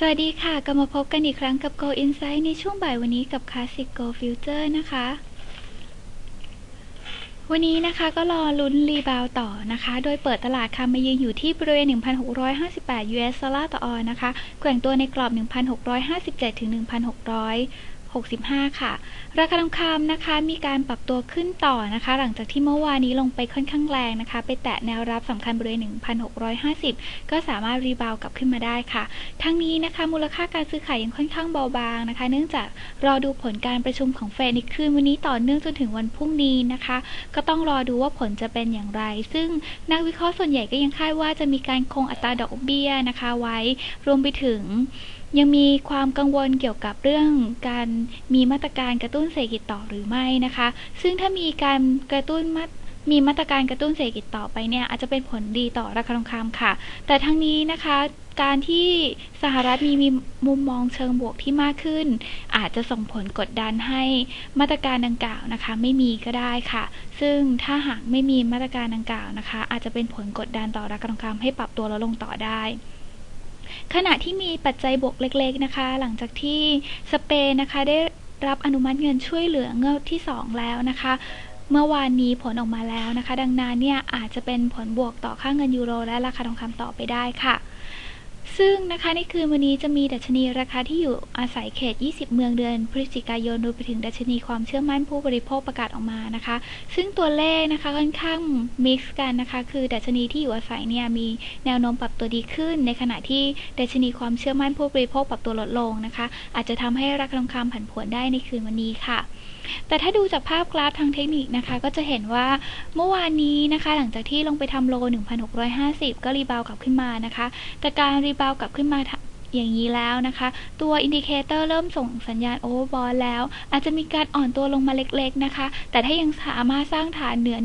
สวัสดีค่ะ กลับมาพบกันอีกครั้งกับ Go Insight ในช่วงบ่ายวันนี้กับ Classic Go Future นะคะ วันนี้นะคะก็รอลุ้นรีบาวต่อนะคะ โดยเปิดตลาดค่ะมายืนอยู่ที่บริเวณ 1,658 US ดอลลาร์ต่อออนนะคะ แกว่งตัวในกรอบ 1,657 ถึง 1,600 65 ค่ะ ราคาทองคำนะคะ มีการปรับตัวขึ้นต่อนะคะ หลังจากที่เมื่อวานนี้ลงไปค่อนข้างแรงนะคะ ไปแตะแนวรับสำคัญบริเวณ 1,650 ก็สามารถรีบาวกลับขึ้นมาได้ค่ะ ทั้งนี้นะคะ มูลค่าการซื้อขายยังค่อนข้างเบาบางนะคะ เนื่องจากรอดูผลการประชุมของเฟดในคืนวันนี้ต่อเนื่องจนถึงวันพรุ่งนี้นะคะ ก็ต้องรอดูว่าผลจะเป็นอย่างไร ซึ่งนักวิเคราะห์ส่วนใหญ่ก็ยังคาดว่าจะมีการคงอัตราดอกเบี้ยนะคะไว้ รวมไปถึงยังมีความกังวลเกี่ยวกับเรื่องการมีมาตรการกระตุ้นเศรษฐกิจต่อหรือไม่นะคะ ซึ่งถ้ามีการกระตุ้นมามีมาตรการกระตุ้นเศรษฐกิจต่อไปเนี่ยอาจจะเป็นผลดีต่อราคาทองคำค่ะ แต่ทั้งนี้นะคะการที่สหรัฐมีมีมุมมองเชิงบวกที่มากขึ้น อาจจะส่งผลกดดันให้มาตรการดังกล่าวนะคะ ไม่มีก็ได้ค่ะ ซึ่งถ้าหากไม่มีมาตรการดังกล่าวนะคะ อาจจะเป็นผลกดดันต่อราคาทองคำให้ปรับตัวลดลงต่อได้ ขณะที่มีปัจจัยบวกเล็กๆนะคะ หลังจากที่สเปนนะคะได้รับอนุมัติเงินช่วยเหลือเงือที่ 2 แล้วนะคะ เมื่อวานนี้ผลออกมาแล้วนะคะ ดังนั้นเนี่ยอาจจะเป็นผลบวกต่อค่าเงินยูโรและราคาทองคำต่อไปได้ค่ะ ซึ่งนะคะในคืนวันนี้จะมีดัชนีราคาที่อยู่อาศัยเขต 20 เมืองเดือนพฤศจิกายนรวมไปถึงดัชนีความเชื่อมั่นผู้บริโภคประกาศออกมานะคะ ซึ่งตัวเลขนะคะค่อนข้างมิกซ์กันนะคะ คือดัชนีที่อยู่อาศัยเนี่ยมีแนวโน้มปรับตัวดีขึ้น ในขณะที่ดัชนีความเชื่อมั่นผู้บริโภคปรับตัวลดลงนะคะ อาจจะทำให้ราคาทองคำผันผวนได้ในคืนวันนี้ค่ะแต่ถ้าดูจากภาพกราฟทางเทคนิคนะคะ ก็จะเห็นว่าเมื่อวานนี้นะคะ หลังจากที่ลงไปทำโล 1,650 ก็รีบาวกลับขึ้นมานะคะ แต่การรีบาวกลับขึ้นมาอย่างนี้แล้วนะคะ ตัวอินดิเคเตอร์เริ่มส่งสัญญาณโอเวอร์บอลแล้ว อาจจะมีการอ่อนตัวลงมาเล็กๆนะคะ แต่ถ้ายังสามารถสร้างฐานเหนือ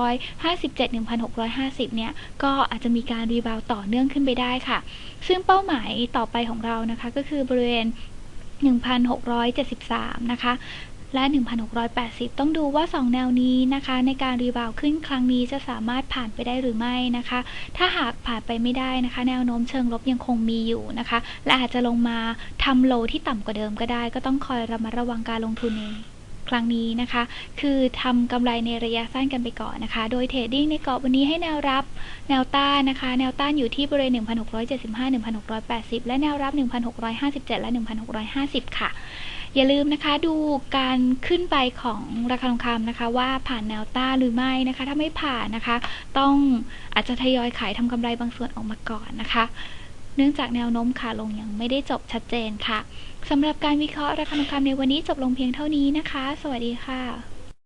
1,657 1,650 เนี่ย ก็อาจจะมีการรีบาวต่อเนื่องขึ้นไปได้ค่ะ ซึ่งเป้าหมายต่อไปของเรานะคะ ก็คือบริเวณ 1,673 นะคะ และ 1,680 ต้องดูว่า 2 แนวนี้นะคะ ในการรีบาวขึ้นครั้งนี้จะสามารถผ่านไปได้หรือไม่นะคะ ถ้าหากผ่านไปไม่ได้นะคะ แนวโน้มเชิงลบยังคงมีอยู่นะคะ และอาจจะลงมาทำโลที่ต่ำกว่าเดิมก็ได้ ก็ต้องคอยระมัดระวังการลงทุนในครั้งนี้นะคะ คือทำกำไรในระยะสั้นกันไปก่อนนะคะ โดยเทรดดิ้งในกรอบวันนี้ให้แนวรับแนวต้านนะคะ แนวต้านอยู่ที่บริเวณ 1,675 1,680 และแนวรับ 1,657 และ 1,650 ค่ะ อย่าลืมนะคะดูการขึ้นไปของราคาทองคำนะคะว่าผ่านแนวต้านหรือไม่นะคะ ถ้าไม่ผ่านนะคะ ต้องอาจจะทยอยขายทำกำไรบางส่วนออกมาก่อนนะคะ เนื่องจากแนวโน้มขาลงยังไม่ได้จบชัดเจนค่ะสำหรับการวิเคราะห์ราคาทองคำในวันนี้จบลงเพียงเท่านี้นะคะ สวัสดีค่ะ